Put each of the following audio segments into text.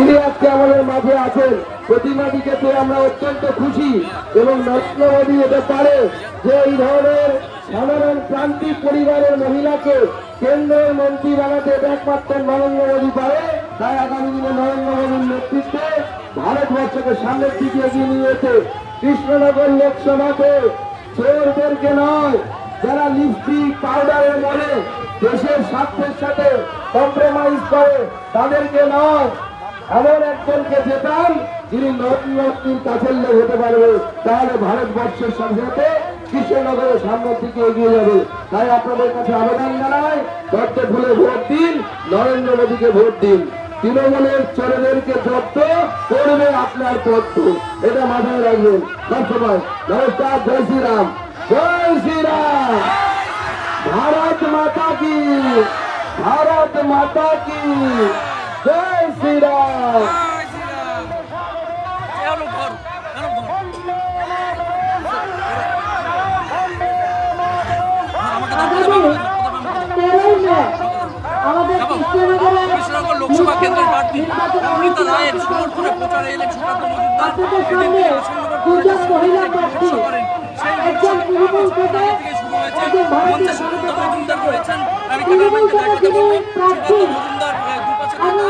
তিনি আজকে আমাদের মাঝে আছেন। প্রতিমাটিকে পেয়ে আমরা অত্যন্ত খুশি এবং নরেন্দ্র মোদী এটা পারে যে এই ধরনের সাধারণ প্রান্তিক পরিবারের মহিলাকে কেন্দ্রের মন্ত্রী বানাতে একমাত্র নরেন্দ্র মোদী পারে, তাই আগামী দিনে নরেন্দ্র মোদীর নেতৃত্বে ভারতবর্ষকে সামনের দিকে এগিয়ে নিয়েছে কৃষ্ণনগর লোকসভাতে চোরদেরকে নয়, যারা লিপস্টিক পাউডারের মনে দেশের স্বার্থের সাথে কম্প্রোমাইজ করে, তাদেরকে নয় এমন একজনকে জেতান যিনি নতুন কাছের লোক হতে পারবে তাহলে ভারতবর্ষের সাথে সাথে কৃষ্ণনগরের সামনের দিকে এগিয়ে যাবে তাই আপনাদের কাছে আবেদন জানাই দত্ত ফুলে ভোট দিন নরেন্দ্র মোদীকে ভোট দিন তৃণমূলের চোরেদেরকে জব্দ করবে আপনার তথ্য এটা মাথায় রাখবেন সবসময় নমস্কার জয় শ্রীরাম জয় শ্রীরাম भारत माता की भारत माता की জয় লোকসভা কেন্দ্রের প্রার্থী অমৃতা রায়ের সমর্থনে প্রচারে আমি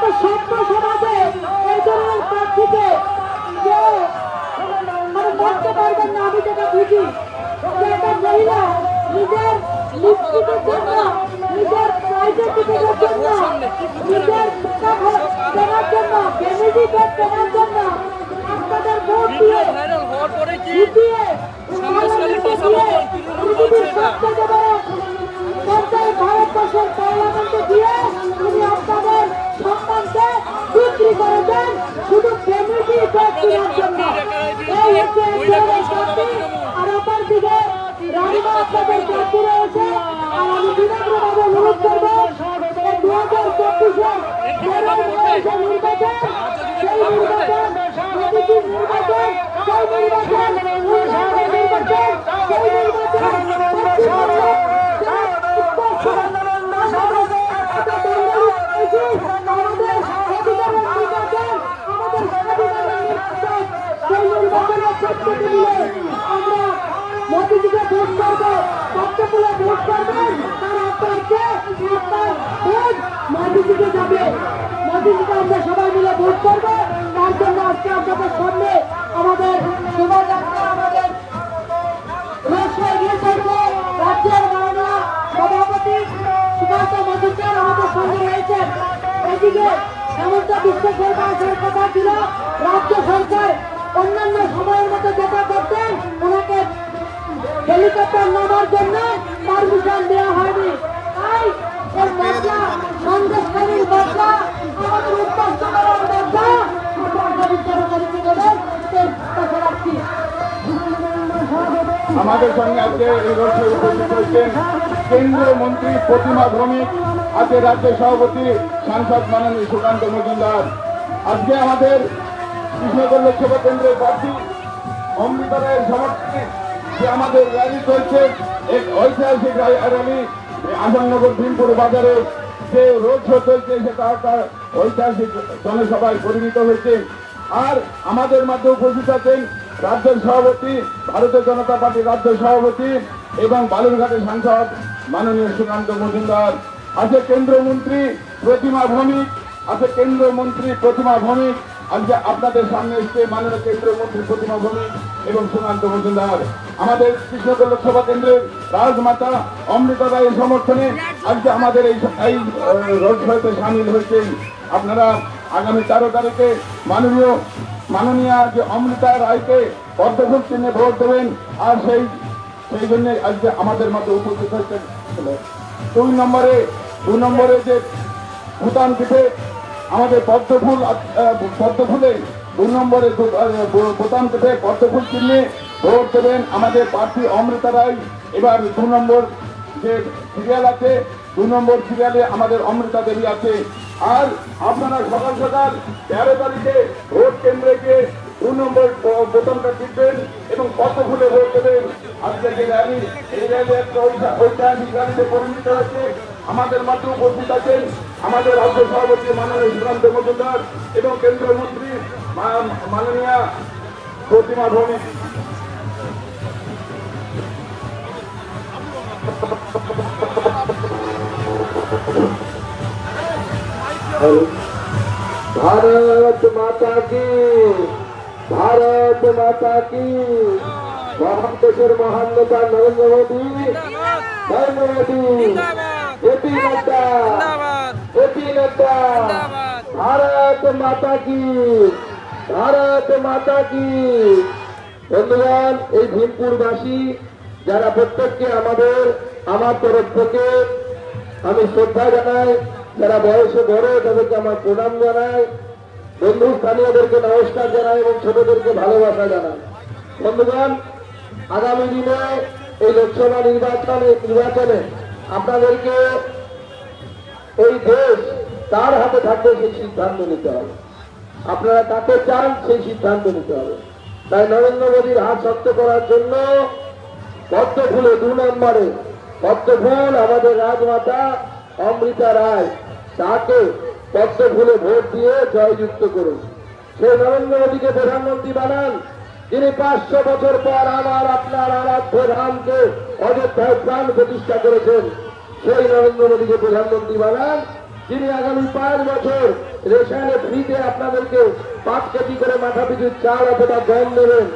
তো সভ্য সমাজে এই ধরনের প্রার্থীকে কেউ মানে বলতে পারবেন না আমি যেটা বুঝি যে একটা মহিলা নিজের লিপস্টিকের জন্য নিজের প্রাইভেটিকের জন্য নিজের মেকআপ কেনার জন্য ফ্যামিলি ব্যাগ কেনার জন্য আপনাদের ভোট দিয়ে ভাইরাল হওয়ার পরে কি জিতিয়ে সন্দেশখালীর পার্লামেন্টে পাশাপাশি দিয়ে তৃণমূল পৃথিবীর বলছে এটা। সবচেয়ে বড় পর্যায়ে ভারতবর্ষের কেনার জন্য এই হচ্ছে এনডিএর প্রার্থী আর অপর দিকে রানীমা আপনাদের প্রার্থী রয়েছে আর আমি বিনম্রভাবে অনুরোধ করব দু হাজার চব্বিশে যে নির্বাচন সেই নির্বাচন মোদীজির নির্বাচন সেই নির্বাচন উন্নয়নের নির্বাচন সেই নির্বাচন হেলিকপ্টার নামার জন্য পারমিশন দেওয়া হয়নি। তাই এই মশলা সন্দেশকারীর মশলা আমাদের উত্তর করার রাখছি আমাদের সঙ্গে আজকে এই বছর উপস্থিত হয়েছেন কেন্দ্রীয় মন্ত্রী প্রতিমা ভৌমিক, আজকে রাজ্য সভাপতি সাংসদ মাননীয় সুকান্ত মজুমদার। আজকে আমাদের কৃষ্ণনগর লোকসভা কেন্দ্রের প্রার্থী অমৃতা রায়ের সমর্থনে যে আমাদের র্যালি চলছে, এক ঐতিহাসিক র্যালি আসামনগর ভীমপুর বাজারে যে রোড শো চলছে সেটা একটা ঐতিহাসিক জনসভায় পরিণত হয়েছে। আর আমাদের মাঝে উপস্থিত আছেন রাজ্যের সভাপতি, ভারতীয় জনতা পার্টির রাজ্য সভাপতি এবং বালুরঘাটের সাংসদ মাননীয় সুকান্ত মজুমদার। আছে কেন্দ্রমন্ত্রী প্রতিমা ভৌমিক, আছে কেন্দ্রীয় মন্ত্রী প্রতিমা ভৌমিক আজকে আপনাদের সামনে এসছে মাননীয় কেন্দ্রীয় মন্ত্রী প্রতিমা ভৌমিক এবং সুকান্ত মজুমদার। আমাদের কৃষ্ণনগর লোকসভা কেন্দ্রের রাজমাতা অমৃতা রায়ের সমর্থনে আজকে আমাদের এই এই রোড শোতে সামিল হয়েছেন। আপনারা আগামী তেরো তারিখে মাননীয় মাননীয় যে অমৃতা রায়কে পদ্মফুল চিহ্নে ভোট দেবেন, আর সেই সেই জন্য আজকে আমাদের মধ্যে উপস্থিত হয়েছেন। দুই নম্বরে, দু নম্বরে যে ভুটান থেকে আমাদের পদ্ম ফুল আহ, দু নম্বরে দু- আহ, ব- বোতাম টেপে পদ্ম চিহ্নে ভোট দেবেন আমাদের প্রার্থী অমৃতা রায়। এবার দু নম্বর যে সিরিয়াল আছে দু নম্বর সিরিয়ালে আমাদের অমৃতা দেবী আছে। আর আপনারা সকাল সকাল তেরো তারিখে ভোট কেন্দ্রে গিয়ে দু নম্বর বোতামটা টিপবেন এবং কত ফুলে ভোট দেবেন। আজকে যে র্যালি এই র্যালি একটা ঐতিহা- ঐতিহাসিক র্যালিতে পরিণত হয়েছে। আমাদের মাঝে উপস্থিত আছেন আমাদের রাজ্য সভাপতি মাননীয় সুকান্ত মজুমদার এবং কেন্দ্রীয় মন্ত্রী মা- মাননীয়া প্রতিমা ভৌমিক भारत माता की भारत माता की মহান দেশের মহান নেতা নরেন্দ্র মোদী নরেন্দ্র মোদী এপি নেতা এপি নেতা ভারত মাতা কি? ভারত মাতা কি? বন্ধুগণ এই ভীমপুরবাসী যারা প্রত্যেককে আমাদের আমার তরফ থেকে আমি শ্রদ্ধা জানাই যারা বয়সে বড় তাদেরকে আমার প্রণাম জানাই। বন্ধু স্থানীয়দেরকে নমস্কার জানাই এবং ছোটদেরকে ভালোবাসা জানাই। বন্ধুগণ আগামী দিনে এই লোকসভা নির্বাচনে নির্বাচনে আপনাদেরকে এই দেশ তার হাতে থাকবে সেই সিদ্ধান্ত নিতে হবে। আপনারা কাকে চান সেই সিদ্ধান্ত নিতে হবে। তাই নরেন্দ্র মোদীর হাত শক্ত করার জন্য পদ্ম ফুলে দু নম্বরে পদ্ম ফুল আমাদের রাজমাতা অমৃতা রায় তাকে পদ্ম ফুলে ভোট দিয়ে জয়যুক্ত করুন। সেই নরেন্দ্র মোদীকে প্রধানমন্ত্রী বানান। যিনি পাঁচশো বছর পর আমার আপনার আরাধ্য ধামকে অযোধ্যায় প্রাণ প্রতিষ্ঠা করেছেন। সেই নরেন্দ্র মোদীকে প্রধানমন্ত্রী বানান। যিনি আগামী পাঁচ বছর রেশনে ফ্রিতে আপনাদেরকে পাঁচ কেজি করে মাথা পিছু চাল অথবা গম দেবেন।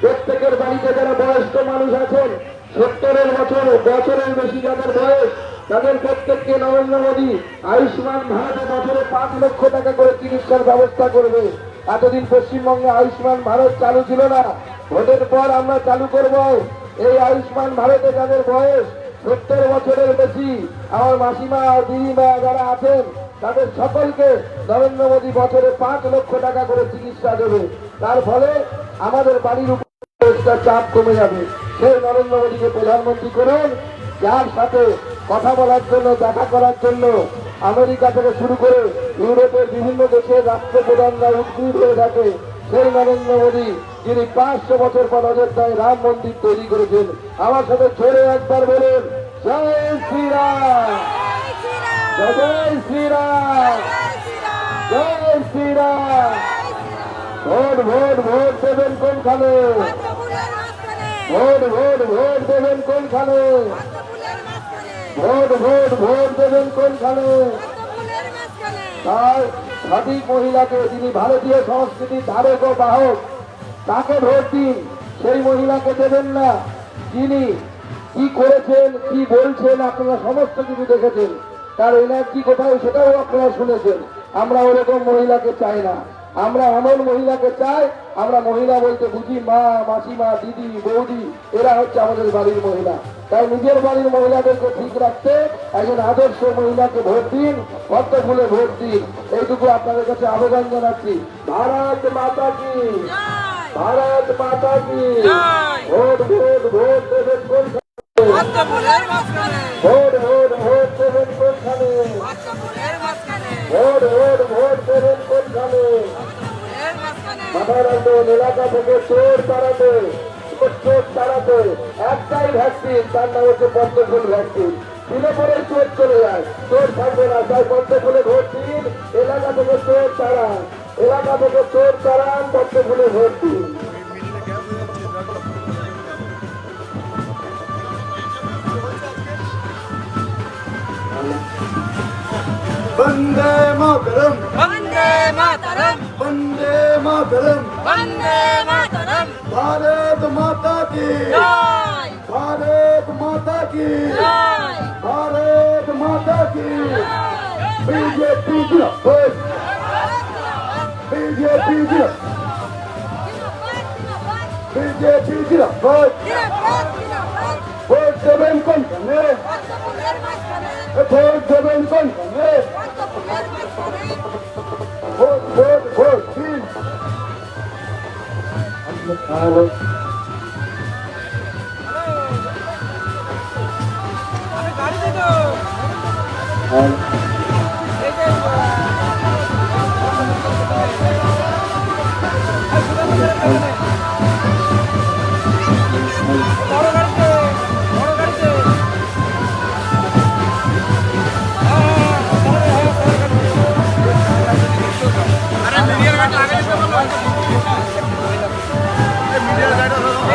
প্রত্যেকের বাড়িতে যারা বয়স্ক মানুষ আছেন, সত্তরের বছর, বছরের বেশি যাদের বয়স, তাদের প্রত্যেককে নরেন্দ্র মোদী আয়ুষ্মান ভারতে বছরে পাঁচ লক্ষ টাকা করে চিকিৎসার ব্যবস্থা করবে। এতদিন পশ্চিমবঙ্গে আয়ুষ্মান ভারত চালু ছিল না। ভোটের পর আমরা চালু করব। এই আয়ুষ্মান ভারতে যাদের বয়স সত্তর বছরের বেশি, আমার মাসিমা, দিদিমা যারা আছেন, তাদের সকলকে নরেন্দ্র মোদী বছরে পাঁচ লক্ষ টাকা করে চিকিৎসা দেবে। তার ফলে আমাদের বাড়ির উপর চাপ কমে যাবে। সেই নরেন্দ্র মোদীকে প্রধানমন্ত্রী করুন। যার সাথে কথা বলার জন্য, দেখা করার জন্য আমেরিকা থেকে শুরু করে ইউরোপের বিভিন্ন দেশের রাষ্ট্রপ্রধানরা উদ্গ্রীব হয়ে থাকে। সেই নরেন্দ্র মোদী, যিনি পাঁচশো বছর পর অযোধ্যায় রাম মন্দির তৈরি করেছেন, আমার সাথে ছোড়ে একবার বলুন, জয় শ্রীরাম! জয় শ্রীরাম! জয় শ্রীরাম! ভোট ভোট ভোট দেবেন কোনখানে? ভোট ভোট ভোট দেবেন কোনখানে? ভোট ভোট ভোট দেবেন কোনখানে তাই সঠিক মহিলাকে যিনি ভারতীয় সংস্কৃতির ধারক ও বাহক তাকে ভোট দিন। সেই মহিলাকে দেবেন না। যিনি কি করেছেন কি বলছেন আপনারা সমস্ত কিছু দেখেছেন। তার এনার্জি কোথায় সেটাও আপনারা শুনেছেন। আমরা ওরকম মহিলাকে চাই না। আমরা এমন মহিলাকে চাই আমরা মহিলা বলতে বুঝি মা মাসিমা দিদি বৌদি এরা হচ্ছে আমাদের বাড়ির মহিলা। তাই নিজের বাড়ির মহিলাদেরকে ঠিক রাখতে একজন আদর্শ মহিলাকে ভোট দিন পদ্ম ফুলে ভোট দিন। এইটুকু আপনাদের কাছে আবেদন জানাচ্ছি। ভারত মাতা কি? ভারত মাতা কি? ভোট ভোট ভোট দেবেন কোনখানে? ভোট ভোট ভোট ভোট রাখবেন, এলাকা থেকে চোর তাড়াতে। চোর চোর তাড়াতে একটাই ভ্যাকসিন তার নাম হচ্ছে পদ্মফুল ভ্যাকসিন দিলে পরে চোর চলে যায়। চোর থাকবে না তাই পদ্মফুলে ভোট দিন। এলাকা থেকে চোর তাড়ান। এলাকা থেকে চোর তাড়ান পদ্মফুলে ভোট দিন। বন্দে মাতরম। वंदे মাতরম। বন্দে মাতরম। ভারত মাতা কি? জয়। ভারত মাতা কি? জয়। ভারত মাতা কি? বিজেপি জিন্দাবাদ। বিজেপি জিন্দাবাদ। বিজেপি জিন্দাবাদ। ভোট দেবেন কোন কানে ভোট দেবেন কোন কানে ভোট তাহলে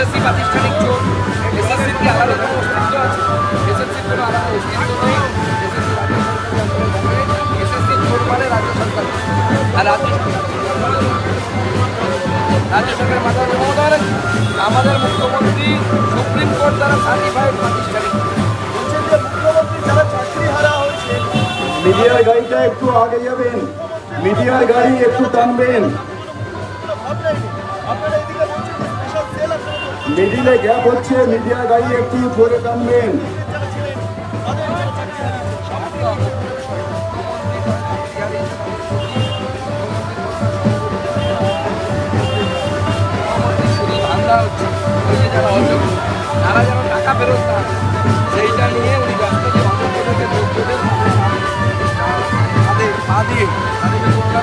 এসএসসি প্রাতিষ্ঠানিক চোর এসএসসির কি আলাদা কোনো অস্তিত্ব আছে? এসএসসির কোনো আলাদা অস্তিত্ব নেই। এসএসসি রাজ্য সরকারের এসএসসি চোর মানে রাজ্য সরকার। আর রাজ্য রাজ্য সরকারের মাথায় ক্ষমতা রাখে আমাদের মুখ্যমন্ত্রী সুপ্রিম কোর্ট দ্বারা সার্টিফাইড প্রাতিষ্ঠানিক। মিডিয়ার গাড়িটা একটু আগে যাবেন। মিডিয়ার গাড়ি একটু টানবেন। মিডিলে গ্যাপ হচ্ছে মিডিয়ার গাড়ি একটু টানবেন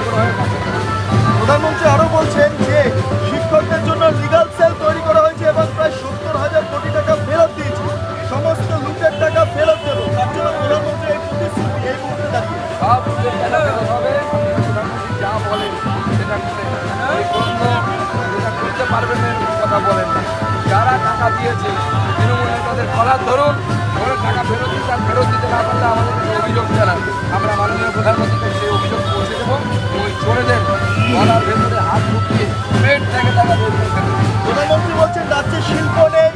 করা হয় প্রধানমন্ত্রী আরও বলছেন যে শিক্ষকদের জন্য লিগাল কথা বলেন না। যারা টাকা দিয়েছে তৃণমূল নেতাদের কলার ধরুন, ধরে টাকা ফেরত দিতে আর ফেরত দিতে না পারলে আমাদের অভিযোগ জানান আমরা মাননীয় প্রধানমন্ত্রীকে সেই অভিযোগ পৌঁছে দেবো ওই চোরেদের গলার ভেতরে হাত ঢুকিয়ে পেট থেকে করে প্রধানমন্ত্রী বলছেন, রাজ্যে শিল্প নেই।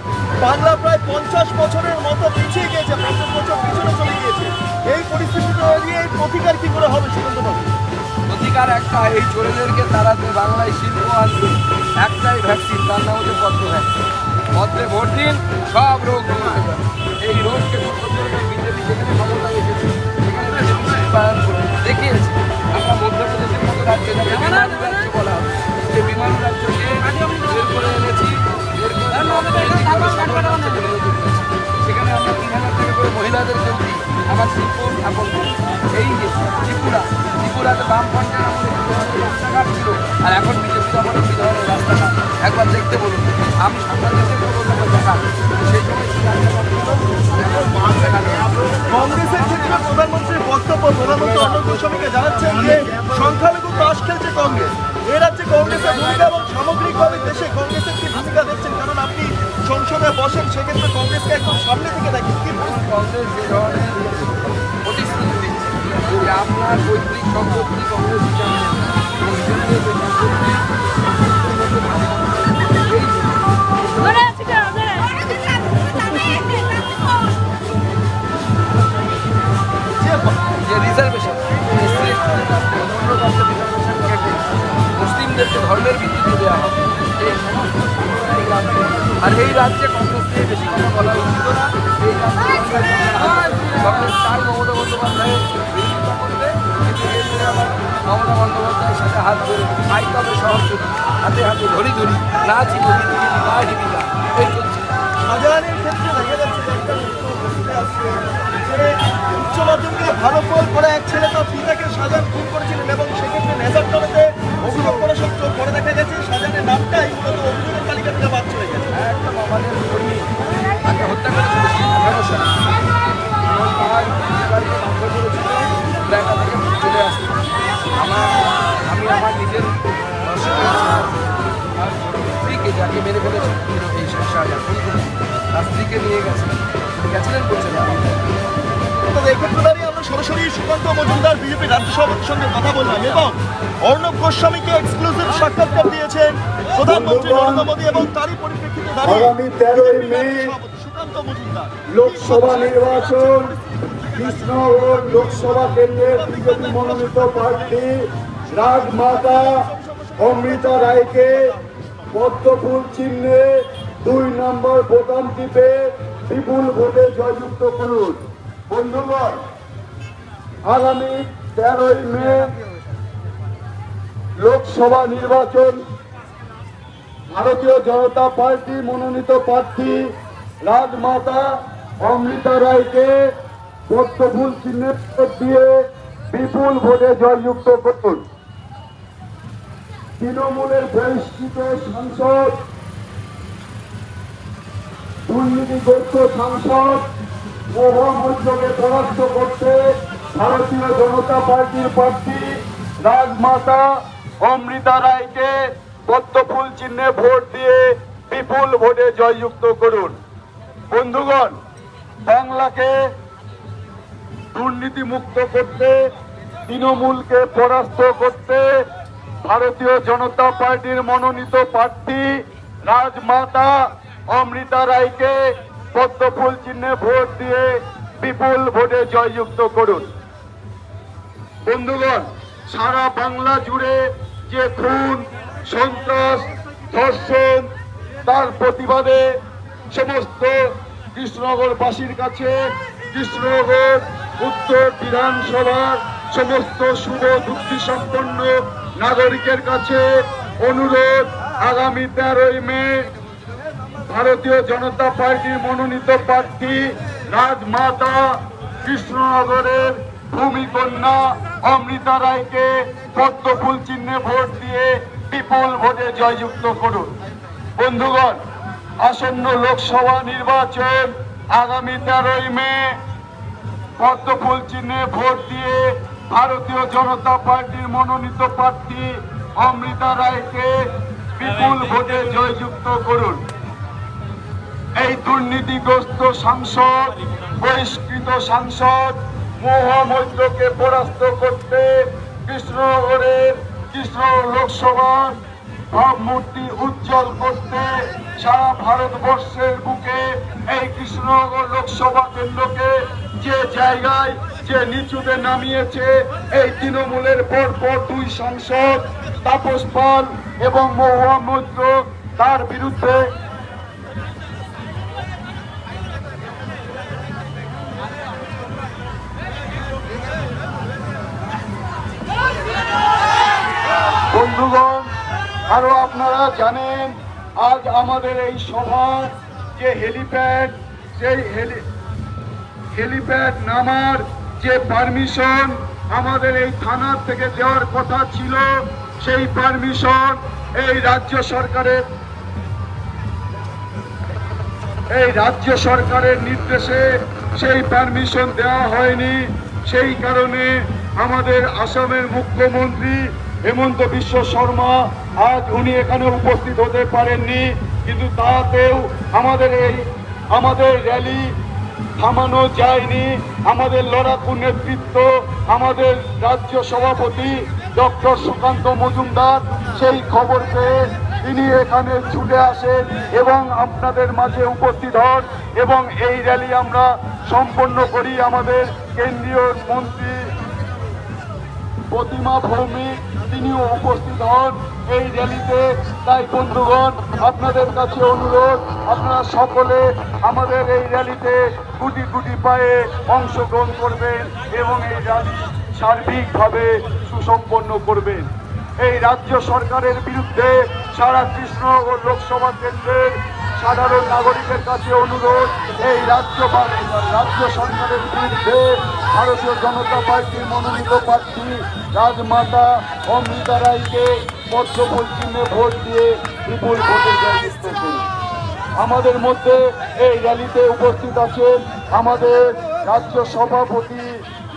বাংলা প্রায় পঞ্চাশ বছরের মতো পিছিয়ে গিয়েছে, পঞ্চাশ বছর পিছনে চলে গিয়েছে। এই পরিস্থিতিতে দাঁড়িয়ে এই প্রতিকার কি করে হবে সুরেন্দ্রবাবু অধিকার একটা এই চোরেদেরকে তাড়াতে বাংলায় শিল্প আনবে। একটাই ভ্যাকসিন তার নাম হচ্ছে পদ্ম ভ্যাকসিন পদ্মে ভোট দিন সব রোগ দূর হয়ে যাবে। এই রোগকে দূর করতে হলে বিজেপি যেখানে ক্ষমতায় এসেছে দেখিয়েছে আমরা মধ্যপ্রদেশের মতো রাজ্যে রাজ্য বলা হয় সেই বিমান রাজ্যকে বের করে এনেছি বের করে। সেখানে আমরা তিন হাজার টাকা করে মহিলাদেরকে দিই। আমার স্থাপন করি। এই যে ত্রিপুরা, ত্রিপুরাতে বামফ্রন্টের রাস্তাঘাট ছিল, আর এখন বিজেপির আমলে কি রাস্তাঘাট। একবার দেখতে বলুন, আমি দেশে কোনো লোকের দেখা সেই সময়। কংগ্রেসের ক্ষেত্রে প্রধানমন্ত্রীর বক্তব্য, প্রধানমন্ত্রী অর্ণব গোস্বামীকে জানাচ্ছেন যে সংখ্যালঘু তাস খেলছে কংগ্রেস। এ রাজ্যে কংগ্রেসের ভূমিকা এবং সামগ্রিকভাবে দেশে কংগ্রেসের কি ভূমিকা সংসদে বসেন, সেক্ষেত্রে কংগ্রেসকে একদম সামনে থেকে দেখেন কি কংগ্রেস যে আপনার পৈতৃক সম্পত্তি কংগ্রেস যে রিজার্ভেশন মুসলিমদেরকে ধর্মের ভিত্তিতে দেওয়া হবে। আর এই রাজ্যে কংগ্রেস বেশি কথা বলা উচিত না। এই মমতা বন্দ্যোপাধ্যায়ের সাথে হাত ধরে হবে সহযোগী, হাতে হাতে ধরি ধরি না। না জীবিকা উচ্চ মাধ্যমিকে ভালো ফল করে এক ছেলে তার পিতাকে শাহজাহান খুন করেছিলেন এবং সেক্ষেত্রে নেজারটনেতে অভিযোগ করা সত্ত্বেও পরে দেখা গেছে শাহজাহানের নামটাই মূলত অভিযোগের তালিকা থেকে বাদ চলে গেছে। একদম আমাদের কর্মী তাকে চলে আসতে আমার আমি আমার নিজের স্ত্রীকে যাকে মেরে ফেলেছে এই শাহজাহান তার স্ত্রীকে নিয়ে গেছে। গেছিলেন বলছে না অর্থাৎ এক্ষেত্রে দাঁড়িয়ে আমরা সরাসরি সুকান্ত মজুমদার বিজেপি রাজ্য সভাপতির সঙ্গে কথা বললাম এবং অর্ণব গোস্বামীকে এক্সক্লুসিভ সাক্ষাৎকার দিয়েছেন প্রধানমন্ত্রী নরেন্দ্র মোদী এবং তারই পরিপ্রেক্ষিতে দাঁড়িয়ে আগামী তেরোই মে সুকান্ত মজুমদার। লোকসভা নির্বাচন কৃষ্ণনগর লোকসভা কেন্দ্রের বিজেপি মনোনীত প্রার্থী রাজমাতা অমৃতা রায়কে পদ্মফুল চিহ্নে দুই নম্বর বোতাম টিপে বিপুল ভোটে জয়যুক্ত করুন। বন্ধুগণ, আগামী তেরোই মে লোকসভা নির্বাচন, ভারতীয় জনতা পার্টি মনোনীত প্রার্থী রাজমাতা অমৃতা রায়কে পদ্মফুল চিহ্নের দিয়ে বিপুল ভোটে জয়যুক্ত করুন। তৃণমূলের বহিষ্কৃত সাংসদ, দুর্নীতিগ্রস্ত সাংসদ মোহাম্মদকে পরাস্ত করতে ভারতীয় জনতা পার্টির প্রার্থী রাজমাতা অমৃতা রায়কে পদ্মফুল চিহ্নে ভোট দিয়ে বিপুল ভোটে জয়যুক্ত করুন। বন্ধুগণ, বাংলাকে দুর্নীতি মুক্ত করতে, তৃণমূলকে পরাস্ত করতে ভারতীয় জনতা পার্টির মনোনীত প্রার্থী রাজমাতা অমৃতা রায়কে পদ্মফুল চিহ্নে ভোট দিয়ে বিপুল ভোটে জয়যুক্ত করুন। বন্ধুগণ, সারা বাংলা জুড়ে যে খুন, সন্ত্রাস, ধর্ষণ, তার প্রতিবাদে সমস্ত কৃষ্ণনগরবাসীর কাছে, কৃষ্ণনগর উত্তর বিধানসভার সমস্ত শুভ বুদ্ধি সম্পন্ন নাগরিকের কাছে অনুরোধ, আগামী তেরোই মে ভারতীয় জনতা পার্টির মনোনীত প্রার্থী রাজমাতা কৃষ্ণনগরের ভূমিকন্যা অমৃতা রায়কে পদ্মফুল চিহ্নে ভোট দিয়ে বিপুল ভোটে জয়যুক্ত করুন। বন্ধুগণ, আসন্ন লোকসভা নির্বাচন আগামী তেরোই মে পদ্মফুল চিহ্নে ভোট দিয়ে ভারতীয় জনতা পার্টির মনোনীত প্রার্থী অমৃতা রায়কে বিপুল ভোটে জয়যুক্ত করুন। এই দুর্নীতিগ্রস্ত সাংসদ, বহিষ্কৃত সাংসদ মোহাম্মদকে পরাস্ত করতে কৃষ্ণনগরের কৃষ্ণ লোকসভার ভাবমূর্তি উজ্জ্বল করতে সারা ভারতবর্ষের বুকে এই কৃষ্ণনগর লোকসভা কেন্দ্রকে যে জায়গায় যে নিচুতে নামিয়েছে, এই তৃণমূলের পর পর দুই সাংসদ, তাপস পাল এবং মহুয়া মৈত্র তার বিরুদ্ধে আপনারা জানেন, আজ আমাদের এই সভার যে হেলিপ্যাড সেই হেলি হেলিপ্যাড নামার যে পারমিশন আমাদের এই থানার থেকে দেওয়ার কথা ছিল, সেই পারমিশন এই রাজ্য সরকারের, এই রাজ্য সরকারের নির্দেশে সেই পারমিশন দেওয়া হয়নি। সেই কারণে আমাদের আসামের মুখ্যমন্ত্রী হেমন্ত বিশ্ব শর্মা আজ উনি এখানে উপস্থিত হতে পারেননি, কিন্তু তাতেও আমাদের এই, আমাদের র্যালি থামানো যায়নি। আমাদের লড়াকু নেতৃত্ব, আমাদের রাজ্য সভাপতি ডক্টর সুকান্ত মজুমদার, সেই খবর পেয়ে তিনি এখানে ছুটে আসেন এবং আপনাদের মাঝে উপস্থিত হন এবং এই র্যালি আমরা সম্পন্ন করি আমাদের কেন্দ্রীয় মন্ত্রী প্রতিমা ভৌমিক। তিনিও উপস্থিত হন এই র্যালিতে। তাই বন্ধুগণ, আপনাদের কাছে অনুরোধ, আপনারা সকলে আমাদের এই র্যালিতে গুটি গুটি পায়ে অংশগ্রহণ করবেন এবং এই র্যালি সার্বিকভাবে সুসম্পন্ন করবেন। এই রাজ্য সরকারের বিরুদ্ধে সারা কৃষ্ণনগর লোকসভা কেন্দ্রের সাধারণ নাগরিকের কাছে অনুরোধ, এই রাজ্য রাজ্য সরকারের বিরুদ্ধে ভারতীয় জনতা পার্টির মনোনীত প্রার্থী রাজমাতা অমৃতা রায়কে পদ্মফুল চিহ্নে ভোট দিয়ে বিপুল ভোটে জয়যুক্ত আমাদের মধ্যে এই র্যালিতে উপস্থিত আছেন আমাদের রাজ্য সভাপতি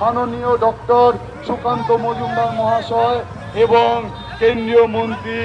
মাননীয় ডক্টর সুকান্ত মজুমদার মহাশয় এবং কেন্দ্রীয় মন্ত্রী